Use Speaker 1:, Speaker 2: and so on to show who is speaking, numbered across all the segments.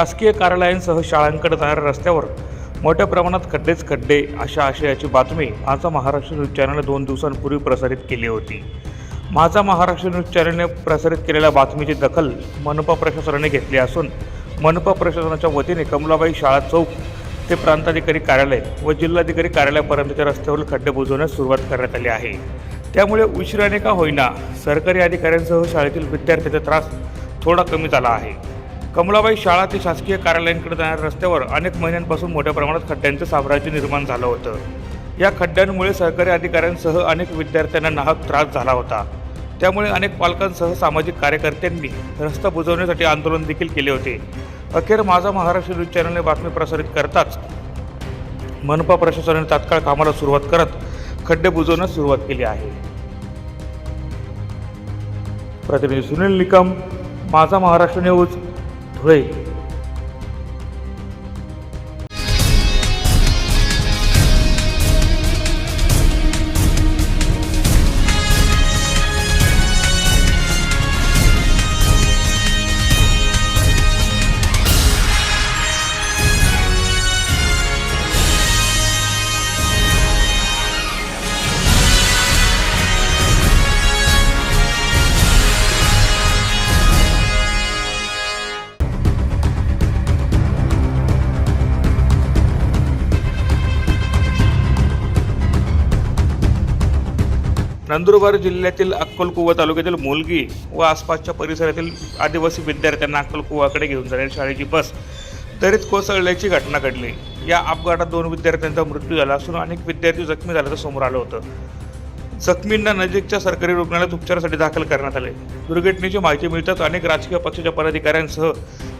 Speaker 1: शासकीय कार्यालयांसह शाळांकडे जाणाऱ्या रस्त्यावर मोठ्या प्रमाणात खड्डेच खड्डे अशा आशयाची बातमी माझा महाराष्ट्र न्यूज चॅनलने दोन दिवसांपूर्वी प्रसारित केली होती. माझा महाराष्ट्र न्यूज चॅनलने प्रसारित केलेल्या बातमीची दखल मनपा प्रशासनाने घेतली असून मनपा प्रशासनाच्या वतीने कमलाबाई शाळा चौक ते प्रांताधिकारी कार्यालय व जिल्हाधिकारी कार्यालयापर्यंतच्या रस्त्यावरील खड्डे बुजवण्यास सुरुवात करण्यात आली आहे. त्यामुळे उशिराने का होईना सरकारी अधिकाऱ्यांसह शाळेतील विद्यार्थ्यांचा त्रास थोडा कमी झाला आहे. कमलाबाई शाळा ते शासकीय कार्यालयांकडे जाणाऱ्या रस्त्यावर अनेक महिन्यांपासून मोठ्या प्रमाणात खड्ड्यांचं साम्राज्य निर्माण झालं होतं. या खड्ड्यांमुळे सहकारी अधिकाऱ्यांसह अनेक विद्यार्थ्यांना नाहक त्रास झाला होता. त्यामुळे अनेक पालकांसह सामाजिक कार्यकर्त्यांनी रस्ता बुजवण्यासाठी आंदोलन देखील केले होते. अखेर माझा महाराष्ट्र न्यूज चॅनलने बातमी प्रसारित करताच मनपा प्रशासनाने तात्काळ कामाला सुरुवात करत खड्डे बुजवण्यास सुरुवात केली आहे. प्रतिनिधी सुनील निकम माझा महाराष्ट्र न्यूज धुळे नंदुरबार जिल्ह्यातील अक्कलकुवा तालुक्यातील मुलगी व आसपासच्या परिसरातील आदिवासी विद्यार्थ्यांना अक्कलकुवाकडे घेऊन जाणारी शाळेची बस दरीत कोसळल्याची घटना घडली. या अपघातात दोन विद्यार्थ्यांचा मृत्यू झाला असून अनेक विद्यार्थी जखमी झाल्याचं समोर आलं होतं. जखमींना नजीकच्या सरकारी रुग्णालयात उपचारासाठी दाखल करण्यात आले. दुर्घटनेची माहिती मिळताच अनेक राजकीय पक्षाच्या पदाधिकाऱ्यांसह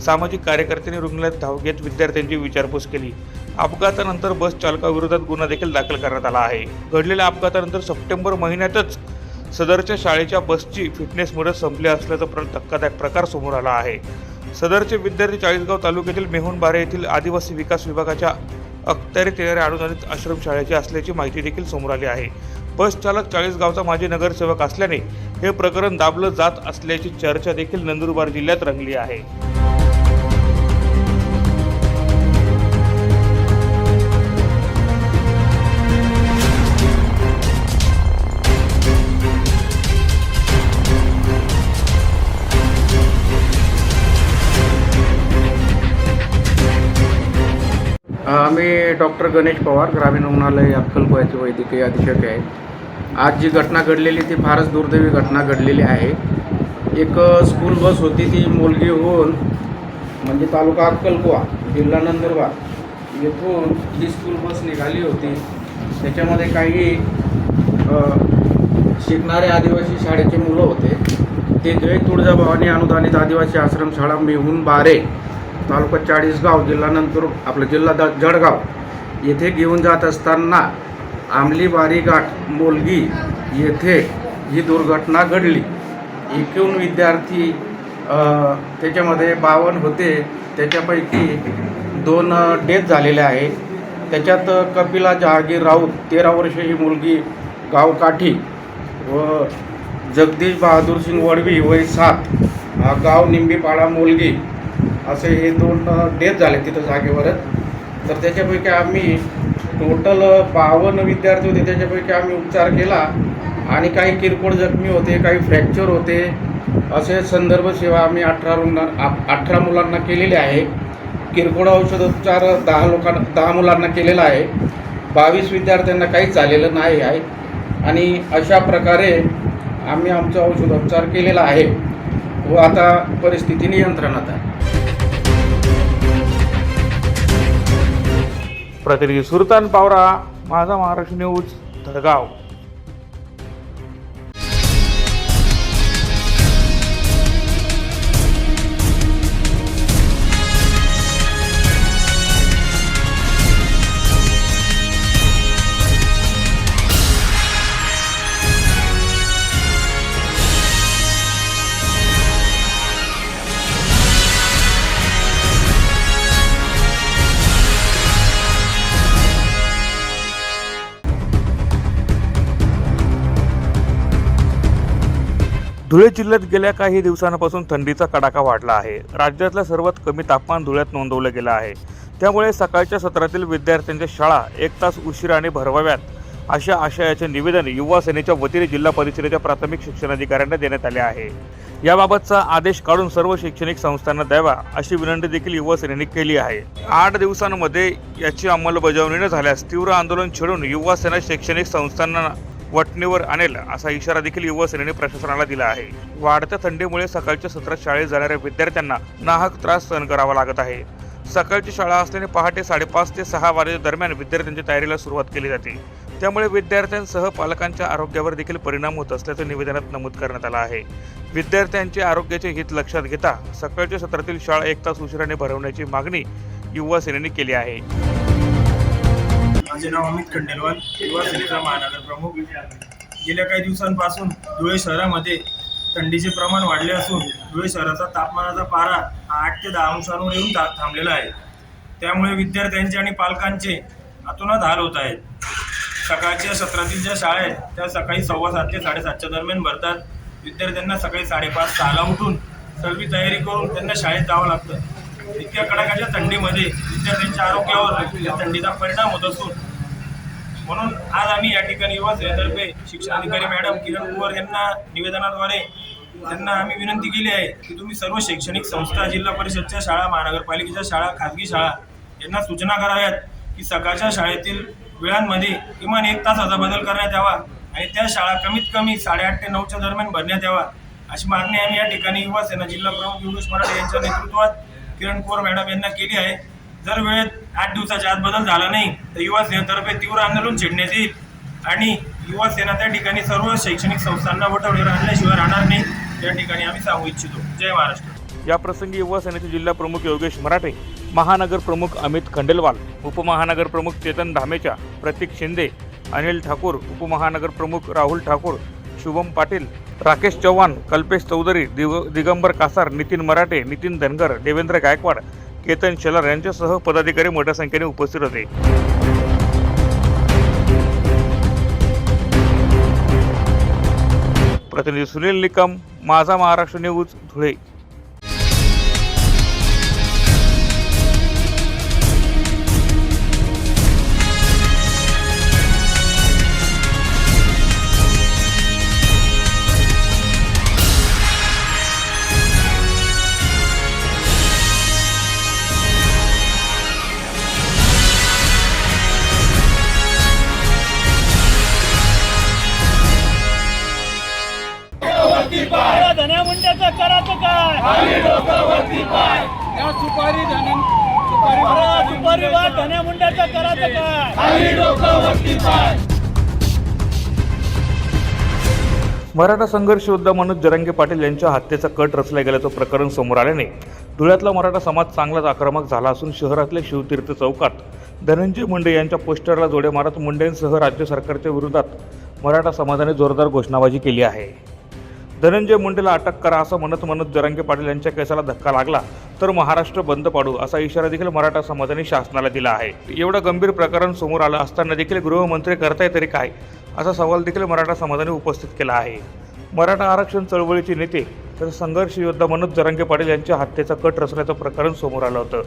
Speaker 1: सामाजिक कार्यकर्त्यांनी रुग्णालयात धाव घेत विद्यार्थ्यांची विचारपूस केली. अपघातानंतर बस चालकाविरोधात गुन्हा देखील दाखल करण्यात आला आहे. घडलेल्या अपघातानंतर सप्टेंबर महिन्यातच सदरच्या शाळेच्या बसची फिटनेस मुदत संपली असल्याचा प्र धक्कादायक प्रकार समोर आला आहे. सदरचे विद्यार्थी चाळीसगाव तालुक्यातील मेहुणबारे येथील आदिवासी विकास विभागाच्या अखत्यारीत येणाऱ्या अनुदानित आश्रमशाळेची असल्याची माहिती देखील समोर आली आहे. बस चालक चाळीसगावचा माजी नगरसेवक असल्याने हे प्रकरण दाबलं जात असल्याची चर्चा देखील नंदुरबार जिल्ह्यात रंगली आहे.
Speaker 2: आम्ही डॉक्टर गणेश पवार ग्रामीण रुग्णालय अक्कलकोयाचे वैद्यकीय अधीक्षक आहे आज जी घटना घडलेली ती फारच दुर्दैवी घटना घडलेली आहे. एक स्कूल बस होती ती मुलगी होऊन म्हणजे तालुका अक्कलकुवा जिल्हा नंदुरबार येथून ही स्कूल बस निघाली होती. त्याच्यामध्ये काही शिकणारे आदिवासी शाळेचे मुलं होते. ते जय तुळजाभवानी अनुदानित आदिवासी आश्रमशाळा मेहून बारे तालुका चाळीसगाव जिल्हा नंतर आपलं जिल्हा द जळगाव येथे घेऊन जात असताना आमलीबारी गाठ मोलगी येथे ही दुर्घटना घडली. एकूण विद्यार्थी त्याच्यामध्ये बावन्न होते. त्याच्यापैकी दोन डेथ झालेले आहे. त्याच्यात कपिला जहागीर राऊत तेरा वर्ष ही मुलगी गाव काठी व जगदीश बहादूर सिंग वडवी वय सात. गाव निंबीपाडा मुलगी. असे हे दोन डेथ झाले तिथं जागेवरच. तर त्याच्यापैकी आम्ही टोटल बावन्न विद्यार्थी होते. त्याच्यापैकी आम्ही उपचार केला. आणि काही किरकोळ जखमी होते काही फ्रॅक्चर होते. असे संदर्भ सेवा आम्ही अठरा रुग्ण अठरा मुलांना केलेली आहे. किरकोळ औषधोपचार दहा लोकांना दहा मुलांना केलेला आहे. बावीस विद्यार्थ्यांना काहीच झालेलं नाही आहे. आणि अशा प्रकारे आम्ही आमचा औषधोपचार केलेला आहे. व आता परिस्थिती नियंत्रणात आहे.
Speaker 1: प्रतिनिधी सुलतान पावरा माझा महाराष्ट्र न्यूज धडगाव धुळे जिल्ह्यात गेल्या काही दिवसांपासून थंडीचा कडाका वाढला आहे. राज्यातलं सर्वात कमी तापमान धुळ्यात नोंदवलं गेलं आहे. त्यामुळे सकाळच्या सत्रातील विद्यार्थ्यांच्या शाळा एक तास उशिराने भरवाव्यात अशा आशयाचे निवेदन युवा सेनेच्या वतीने जिल्हा परिषदेच्या प्राथमिक शिक्षणाधिकाऱ्यांना देण्यात आले आहे. याबाबतचा आदेश काढून सर्व शैक्षणिक संस्थांना द्यावा अशी विनंती देखील युवा सेनेने केली आहे. आठ दिवसांमध्ये याची अंमलबजावणी न झाल्यास तीव्र आंदोलन छेडून युवा सेना शैक्षणिक संस्थांना वटणीवर आणेल असा इशारा देखील युवासेनेने प्रशासनाला दिला आहे. वाढत्या थंडीमुळे सकाळच्या सत्रात शाळेत जाणाऱ्या विद्यार्थ्यांना नाहक त्रास सहन करावा लागत आहे. सकाळची शाळा असल्याने पहाटे साडेपाच ते सहा वाजेच्या दरम्यान विद्यार्थ्यांच्या तयारीला सुरुवात केली जाते. त्यामुळे विद्यार्थ्यांसह पालकांच्या आरोग्यावर देखील परिणाम होत असल्याचं निवेदनात नमूद करण्यात आलं आहे. विद्यार्थ्यांचे आरोग्याचे हित लक्षात घेता सकाळच्या सत्रातील शाळा एक तास उशिराने भरवण्याची मागणी युवा सेनेने केली आहे.
Speaker 3: माझे नाव अमित खंडेलवाल युवा सेनेचा महानगर प्रमुख. गेल्या काही दिवसांपासून धुळे शहरामध्ये थंडीचे प्रमाण वाढले असून धुळे शहराचा तापमानाचा पारा हा आठ ते दहा अंशांवर येऊन था थांबलेला आहे. त्यामुळे विद्यार्थ्यांचे आणि पालकांचे अतोनात हाल होत आहेत. सकाळच्या सत्रातील ज्या शाळा आहेत त्या सकाळी सव्वा सात ते साडेसातच्या दरम्यान भरतात. विद्यार्थ्यांना सकाळी साडेपाच सहाला उठून सर्व तयारी करून त्यांना शाळेत जावं लागतं. इतक्या कडाक्याच्या थंडीमध्ये विद्यार्थ्यांच्या आरोग्यावर या थंडीचा परिणाम होत असून म्हणून आज आम्ही या ठिकाणी युवा सेनेतर्फे शिक्षणाधिकारी मॅडम किरण कुवर यांना निवेदनाद्वारे त्यांना आम्ही विनंती केली आहे की तुम्ही सर्व शैक्षणिक संस्था जिल्हा परिषदच्या शाळा महानगरपालिकेच्या शाळा खाजगी शाळा यांना सूचना कराव्यात की सकाळच्या शाळेतील वेळांमध्ये किमान एक तासाचा बदल करण्यात यावा आणि त्या शाळा कमीत कमी साडेआठ ते नऊच्या दरम्यान भरण्यात यावा अशी मागणी आम्ही या ठिकाणी युवा सेना जिल्हा प्रमुख योगेश मराठे यांच्या नेतृत्वात किरण कुवर मॅडम यांना केली आहे. जर वेळेत आठ दिवसाच्या आत बदल झाला नाही तर युवा सेनेतर्फे तीव्र आंदोलन छेडण्यात येईल. आणि युवा सेना त्या ठिकाणी सर्व शैक्षणिक संस्थांना वटवडीवर आणल्याशिवाय राहणार नाही. या ठिकाणी आम्ही सांगू इच्छितो. जय महाराष्ट्र.
Speaker 1: या प्रसंगी युवा सेनेचे जिल्हा प्रमुख योगेश मराठे महानगर प्रमुख अमित खंडेलवाल उपमहानगर प्रमुख चेतन धामेचा प्रतीक शिंदे अनिल ठाकूर उपमहानगर प्रमुख राहुल ठाकूर शुभम पाटील राकेश चव्हाण कल्पेश चौधरी दिग दिगंबर कासार नितीन मराठे नितीन धनगर देवेंद्र गायकवाड केतन शेलार यांच्यासह पदाधिकारी मोठ्या संख्येने उपस्थित होते. प्रतिनिधी सुनील निकम माझा महाराष्ट्र न्यूज धुळे.
Speaker 4: या
Speaker 5: सुपारी धन सुपारी
Speaker 4: धन्या मुंड्याचं करायचं काय?
Speaker 1: मराठा संघर्ष योद्धा मनोज जरांगे पाटील यांच्या हत्येचा कट रचला गेल्याचं प्रकरण समोर आल्याने धुळ्यातला मराठा समाज चांगलाच आक्रमक झाला असून शहरातल्या शिवतीर्थ चौकात धनंजय मुंडे यांच्या पोस्टरला जोड्या मारत मुंडेंसह राज्य सरकारच्या विरोधात मराठा समाजाने जोरदार घोषणाबाजी केली आहे. धनंजय मुंडेला अटक करा असं म्हणत म्हणत जरांगे पाटील यांच्या केसाला धक्का लागला तर महाराष्ट्र बंद पाडू असा इशारा देखील मराठा समाजाने शासनाला दिला आहे. एवढं गंभीर प्रकरण समोर आलं असताना देखील गृहमंत्री करताय तरी काय? असा सवाल देखील मराठा समाजाने उपस्थित केला आहे. मराठा आरक्षण चळवळीचे नेते तर संघर्ष योद्धा मनोज जरांगे पाटील यांच्या हत्येचा कट रचण्याचं प्रकरण समोर आलं होतं.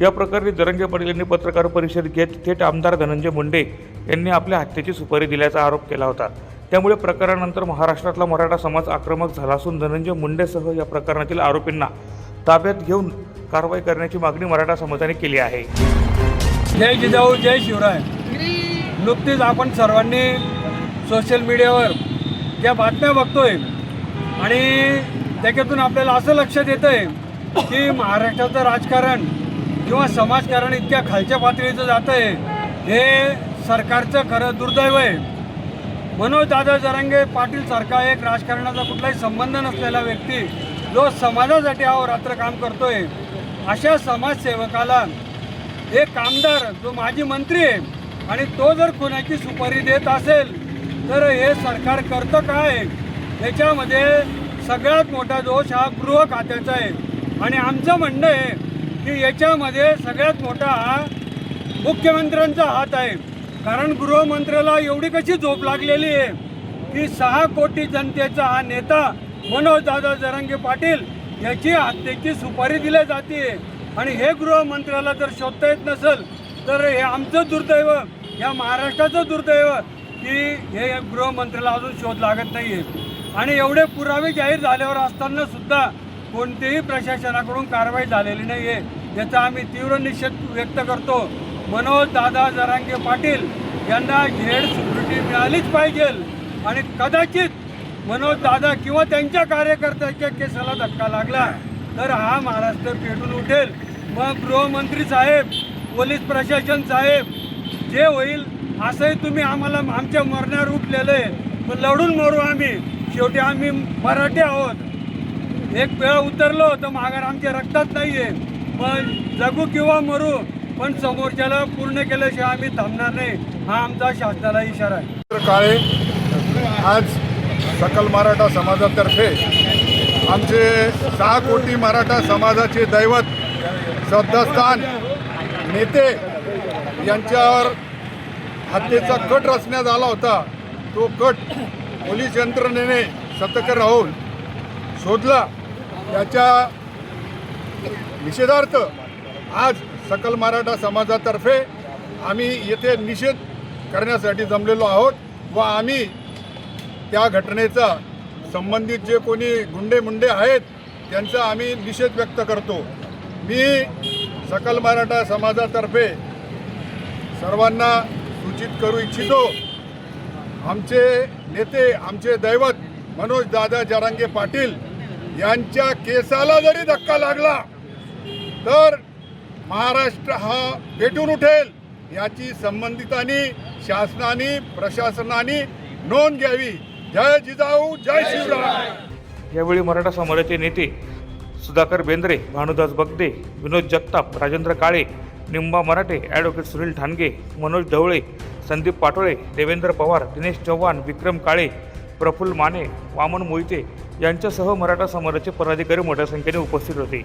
Speaker 1: या प्रकरणी जरांगे पाटील यांनी पत्रकार परिषद घेत थेट आमदार धनंजय मुंडे यांनी आपल्या हत्येची सुपारी दिल्याचा आरोप केला होता. त्यामुळे प्रकरणानंतर महाराष्ट्रातला मराठा समाज आक्रमक झाला असून धनंजय मुंडेसह या प्रकरणातील आरोपींना ताब्यात घेऊन कारवाई करण्याची मागणी मराठा समाजाने केली आहे.
Speaker 5: जय जिजाऊ जय शिवराय. नुकतीच आपण सर्वांनी सोशल मीडियावर ज्या बातम्या बघतोय आणि त्याच्यातून आपल्याला असं लक्षात येतं आहे की महाराष्ट्राचं राजकारण किंवा समाजकारण इतक्या खालच्या पातळीचं जातं आहे हे सरकारचं खरं दुर्दैव आहे. मनोज दादा जरांगे पाटील सारखा एक राजकारणाचा कुठलाही संबंध नसलेला व्यक्ती जो समाजासाठी अहोरात्र काम करतोय अशा समाजसेवकाला एक कामदार जो माजी मंत्री आहे आणि तो जर कोणाची सुपारी देत असेल तर हे सरकार करतं काय? याच्यामध्ये सगळ्यात मोठा दोष हा गृह खात्याचा आहे. आणि आमचं म्हणणं आहे की याच्यामध्ये सगळ्यात मोठा हा मुख्यमंत्र्यांचा हात आहे. कारण गृहमंत्र्याला एवढी कशी झोप लागलेली आहे? की सहा कोटी जनतेचा हा नेता मनोज दादा जरांगे पाटील याची हत्येची सुपारी दिली जाते. आणि हे गृहमंत्र्याला जर शोधता येत नसेल तर हे आमचं दुर्दैव या महाराष्ट्राचं दुर्दैव की हे गृहमंत्र्याला अजून शोध लागत नाही आहे आणि एवढे पुरावे जाहीर झाल्यावर असताना सुद्धा कोणतेही प्रशासनाकडून कारवाई झालेली नाही आहे याचा आम्ही तीव्र निषेध व्यक्त करतो. मनोज दादा जरांगे पाटील यांना झेड सिक्युरिटी मिळालीच पाहिजे. आणि कदाचित मनोज दादा किंवा त्यांच्या कार्यकर्त्याच्या केसाला धक्का लागला तर हा महाराष्ट्र पेटून उठेल. मग गृहमंत्री साहेब पोलीस प्रशासन साहेब जे होईल असंही तुम्ही आम्हाला आमच्या मरण्यावर उठलेलं आहे पण लढून मरू आम्ही. शेवटी आम्ही मराठी आहोत. एक वेळ उतरलो तर माघार आमच्या रक्तात नाही आहे पण जगू किंवा मरू पण समोरच्याला पूर्ण केल्याशिवाय आम्ही थांबणार नाही. हा आमचा शासनाला इशारा आहे.
Speaker 6: काळे आज सकल मराठा समाजातर्फे आमचे सहा कोटी मराठा समाजाचे दैवत श्रद्धास्थान नेते यांच्यावर हत्येचा कट रचण्यात आला होता. तो कट पोलीस यंत्रणेने सतर्क राहून शोधला. याच्या निषेधार्थ आज सकल मराठा समाजातर्फे आम्ही येथे निषेध करण्यासाठी जमलेलो आहोत व आम्ही त्या घटनेचा संबंधित जे कोणी गुंडे मुंडे आहेत त्यांचा आम्ही निषेध व्यक्त करतो. मी सकल मराठा समाजातर्फे सर्वांना सूचित करू इच्छितो आमचे नेते आमचे दैवत मनोज दादा जरांगे पाटील यांच्या केसाला जरी धक्का लागला तर महाराष्ट्र हा पेटून उठेल याची संबंधितांनी शासनाने प्रशासनाने नोंद घ्यावी. जय जिजाऊ जय शिवराय.
Speaker 1: यावेळी मराठा समाजाचे नेते सुधाकर बेंद्रे भानुदास बगदे विनोद जगताप राजेंद्र काळे निंबा मराठे ॲडव्होकेट सुनील ठाणगे मनोज ढवळे संदीप पाटोळे देवेंद्र पवार दिनेश चव्हाण विक्रम काळे प्रफुल्ल माने वामन मोहिते यांच्यासह मराठा समाजाचे पदाधिकारी मोठ्या संख्येने उपस्थित होते.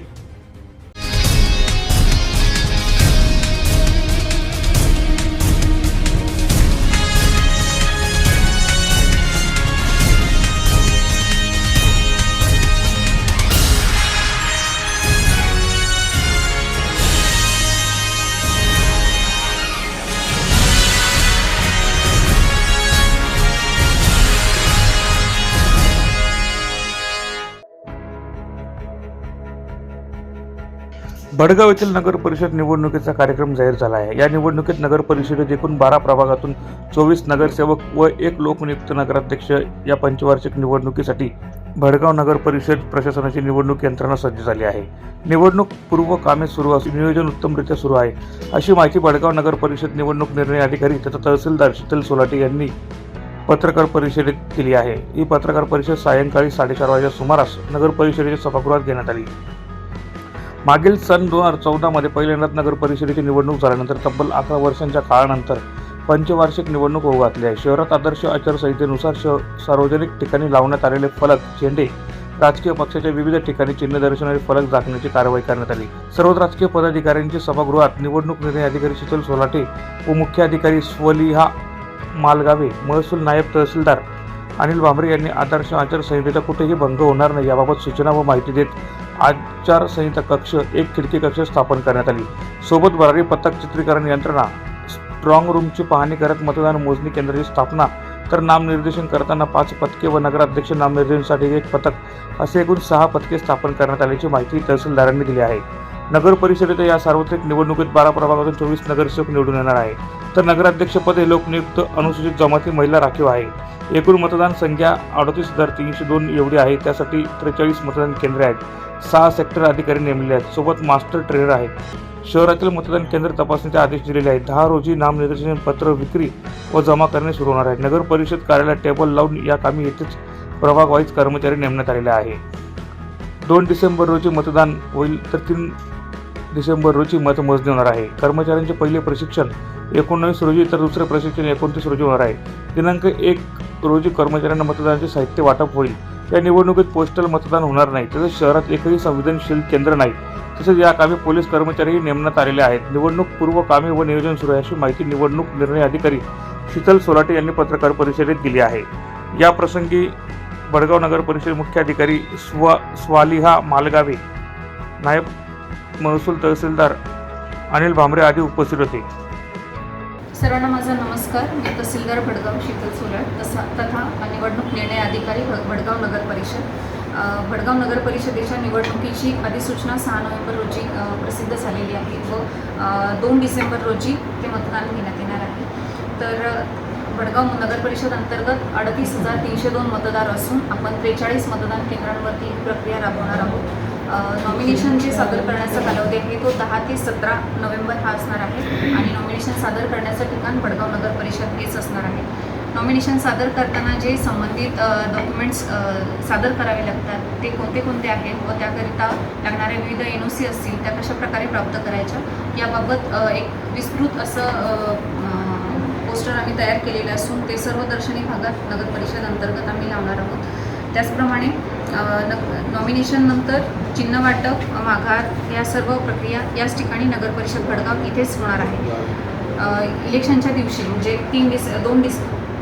Speaker 1: भडगाव येथील नगर परिषद निवडणुकीचा कार्यक्रम जाहीर झाला आहे. या निवडणुकीत नगर परिषदेत एकूण बारा प्रभागातून चोवीस नगरसेवक व एक लोकनियुक्त नगराध्यक्ष या पंचवार्षिक निवडणुकीसाठी भडगाव नगर परिषद प्रशासनाची निवडणूक यंत्रणा सज्ज झाली आहे. निवडणूक पूर्व कामे सुरू असून नियोजन उत्तमरित्या सुरू आहे. अशी माहिती भडगाव नगर परिषद निवडणूक निर्णय अधिकारी तथा तहसीलदार शीतल सोलाटे यांनी पत्रकार परिषदेत केली आहे. ही पत्रकार परिषद सायंकाळी साडेचार वाजेच्या सुमारास नगर परिषदेच्या सभागृहात घेण्यात आली. मागील सन दोन हजार चौदामध्ये पहिल्यांदाच नगर परिषदेची निवडणूक झाल्यानंतर तब्बल अकरा वर्षांच्या काळानंतर पंचवार्षिक निवडणूक होऊ घातली आहे. शहरात आदर्श आचारसंहितेनुसार श सार्वजनिक ठिकाणी लावण्यात आलेले फलक झेंडे राजकीय पक्षाच्या विविध ठिकाणी चिन्ह दर्शवणारे फलक झाकण्याची कारवाई करण्यात आली. सर्व राजकीय पदाधिकाऱ्यांची सभागृहात निवडणूक निर्णय अधिकारी शीतल सोलाटे उपमुख्याधिकारी अधिकारी स्वलिहा मालगावे महसूल नायब तहसीलदार अनिल भांबरे यांनी आदर्श आचारसंहितेचा कुठेही भंग होणार नाही याबाबत सूचना व माहिती देत आचारसंहिता कक्ष एक खिडकी कक्ष स्थापन करण्यात आली. सोबत भरारी पथक चित्रीकरण यंत्रणा स्ट्रॉंग रूमची पाहणी करत मतदान मोजणी केंद्राची स्थापना तर नामनिर्देशन करताना पाच पथके व नगराध्यक्ष नामनिर्देशनासाठी एक पथक असे एकूण सहा पथके स्थापन करण्यात आल्याची माहिती तहसीलदारांनी दिली आहे. नगर परिषदेच्या या सार्वत्रिक निवडणुकीत बारा प्रभागातून चोवीस नगरसेवक निवडून येणार आहे तर नगराध्यक्षपद हे लोकनियुक्त अनुसूचित जमाती महिला राखीव आहे. एकूण मतदान संख्या अडतीस हजार तीनशे दोन एवढी आहे. त्यासाठी त्रेचाळीस मतदान केंद्रे आहेत. सहा सेक्टर अधिकारी नेमलेले आहेत. सोबत मास्टर ट्रेनर आहेत. शहरातील मतदान केंद्र तपासणीचे आदेश दिलेले आहेत. दहा रोजी नामनिर्देशन पत्र विक्री व जमा करणे सुरू होणार आहे. नगर परिषद कार्यालयात टेबल लावून या कामी येथेच प्रभागवाईज कर्मचारी नेमण्यात आलेले आहे. दोन डिसेंबर रोजी मतदान होईल तर तीन डिसेंबर रोजी मतमोजणी होणार आहे. कर्मचाऱ्यांचे पहिले प्रशिक्षण एकोणवीस रोजी तर दुसरे प्रशिक्षण एकोणतीस रोजी होणार आहे. दिनांक एक रोजी कर्मचाऱ्यांना मतदानाचे साहित्य वाटप होईल. या निवडणुकीत पोस्टल मतदान होणार नाही तसेच शहरात एकही संवेदनशील केंद्र नाही तसेच या कामी पोलीस कर्मचारीही नेमण्यात आलेले आहेत. निवडणूक पूर्व कामे व नियोजन सुरू आहे अशी माहिती निवडणूक निर्णय अधिकारी शीतल सोलाटे यांनी पत्रकार परिषदेत दिली आहे. या प्रसंगी बडगाव नगर परिषद मुख्याधिकारी स्व स्वालिहा मालगावे नायब महसूल तहसीलदार अनिल भांबरे आदी उपस्थित होते.
Speaker 7: सर्वांना माझा नमस्कार. मी तहसीलदार भडगाव शीतल सोलट तसा तथा निवडणूक निर्णय अधिकारी भ भडगाव नगर परिषद. भडगाव नगर परिषदेच्या निवडणुकीची अधिसूचना सहा नोव्हेंबर रोजी प्रसिद्ध झालेली आहे व दोन डिसेंबर रोजी ते मतदान घेण्यात येणार आहे. तर भडगाव नगर परिषद अंतर्गत अडतीस हजार तीनशे दोन मतदार असून आपण त्रेचाळीस मतदान केंद्रांवरती ही प्रक्रिया राबवणार आहोत. नॉमिनेशन जे सादर करण्याचा कालावधी आहे. तो दहा ते सतरा नोव्हेंबर हा असणार आहे. आणि नॉमिनेशन सादर करण्याचं ठिकाण भडगाव नगर परिषद हेच असणार आहे. नॉमिनेशन सादर करताना जे संबंधित डॉक्युमेंट्स सादर करावे लागतात ते कोणते कोणते आहेत व त्याकरिता लागणाऱ्या विविध एन ओ सी असतील त्या कशा प्रकारे प्राप्त करायच्या याबाबत एक विस्तृत असं पोस्टर आम्ही तयार केलेलं असून ते सर्व दर्शनी भागात नगर परिषद अंतर्गत आम्ही लावणार आहोत. त्याचप्रमाणे अ, नॉमिनेशन नंतर चिन्ह वाटप माघार या सर्व प्रक्रिया याच ठिकाणी नगर परिषद भडगाव इथेच होणार आहे. इलेक्शनच्या दिवशी म्हणजे तीन डिस दोन डिस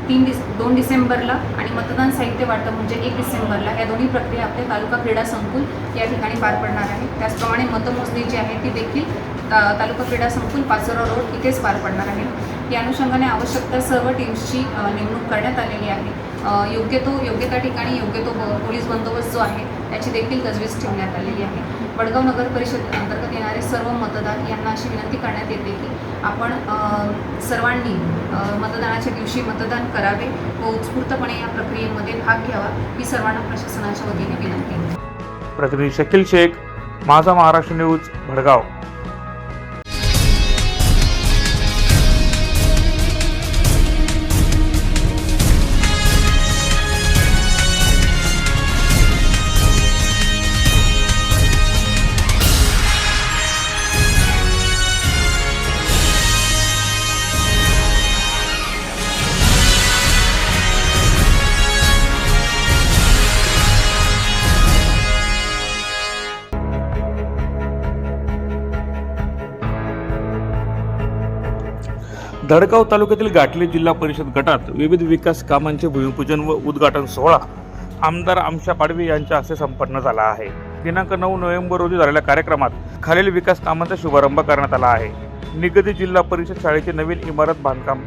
Speaker 7: तीन डिस दोन डिसेंबरला आणि मतदान साहित्य वाटप म्हणजे एक डिसेंबरला या दोन्ही प्रक्रिया आपल्या तालुका क्रीडा संकुल या ठिकाणी पार पडणार आहे. त्याचप्रमाणे मतमोजणी जी आहे ती देखील ता तालुका क्रीडा संकुल पाचोरा रोड इथेच पार पडणार आहे. या अनुषंगाने आवश्यक त्या सर्व टीम्सची नेमणूक करण्यात आलेली आहे. योग्य तो योग्य त्या ठिकाणी योग्य तो पोलीस बंदोबस्त जो आहे त्याची देखील तजवीज ठेवण्यात आलेली आहे. वडगाव नगर परिषद अंतर्गत येणारे सर्व मतदार यांना अशी विनंती करण्यात येते की आपण सर्वांनी मतदानाच्या दिवशी मतदान करावे व उत्स्फूर्तपणे या प्रक्रियेमध्ये भाग घ्यावा ही सर्वांना प्रशासनाच्या वतीने विनंती
Speaker 1: प्रतिनिधी शकील शेख माझा महाराष्ट्र न्यूज भडगाव धडगाव तालुक्यातील गाठले जिल्हा परिषद गटात विविध विकास कामांचे भूमिपूजन व उद्घाटन सोहळा आमदार आमशा पाडवी यांच्या हस्ते संपन्न झाला आहे. दिनांक नऊ नोव्हेंबर रोजी झालेल्या कार्यक्रमात खालील विकास कामांचा शुभारंभ करण्यात आला आहे. निगदी जिल्हा परिषद शाळेची नवीन इमारत बांधकाम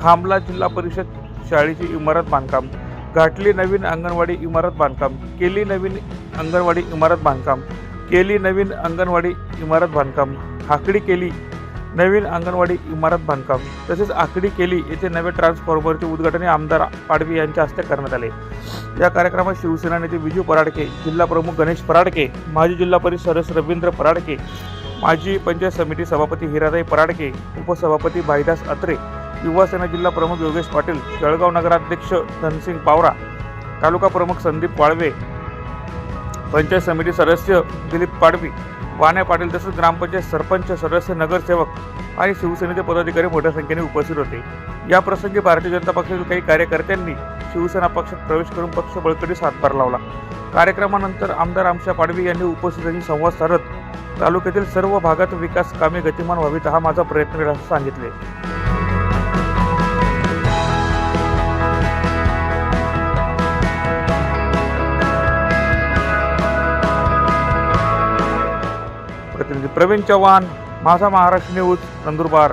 Speaker 1: खांबला जिल्हा परिषद शाळेची इमारत बांधकाम घाटली नवीन अंगणवाडी इमारत बांधकाम केली नवीन अंगणवाडी इमारत बांधकाम केली नवीन अंगणवाडी इमारत बांधकाम हाकडी केली नवीन अंगणवाडी इमारत बांधकाम. तसेच आकडी केली येथे नवे ट्रान्सफॉर्मरचे उद्घाटन आमदार पाडवी यांच्या हस्ते करण्यात आले. या कार्यक्रमात शिवसेना नेते विजू पराडके जिल्हा प्रमुख गणेश पराडके माजी जिल्हा परिषद सदस्य रवींद्र पराडके माजी पंचायत समिती सभापती हिराताई पराडके उपसभापती भाईदास अत्रे युवासेना जिल्हा प्रमुख योगेश पाटील जळगाव नगराध्यक्ष धनसिंग पावरा तालुका प्रमुख संदीप पाळवे पंचायत समिती सदस्य दिलीप पाडवी वाण्या पाटील तसेच ग्रामपंचायत सरपंच सदस्य नगरसेवक आणि शिवसेनेचे पदाधिकारी मोठ्या संख्येने उपस्थित होते. या प्रसंगी भारतीय जनता पक्षातील काही कार्यकर्त्यांनी शिवसेना पक्षात प्रवेश करून पक्ष बळकटीस हातभार लावला. कार्यक्रमानंतर आमदार आमशा पाडवी यांनी उपस्थितांशी संवाद साधत तालुक्यातील सर्व भागात विकास कामे गतिमान व्हावीत हा माझा प्रयत्न असं सांगितले. म्हणजे प्रवीण चव्हाण माझा महाराष्ट्र न्यूज नंदुरबार.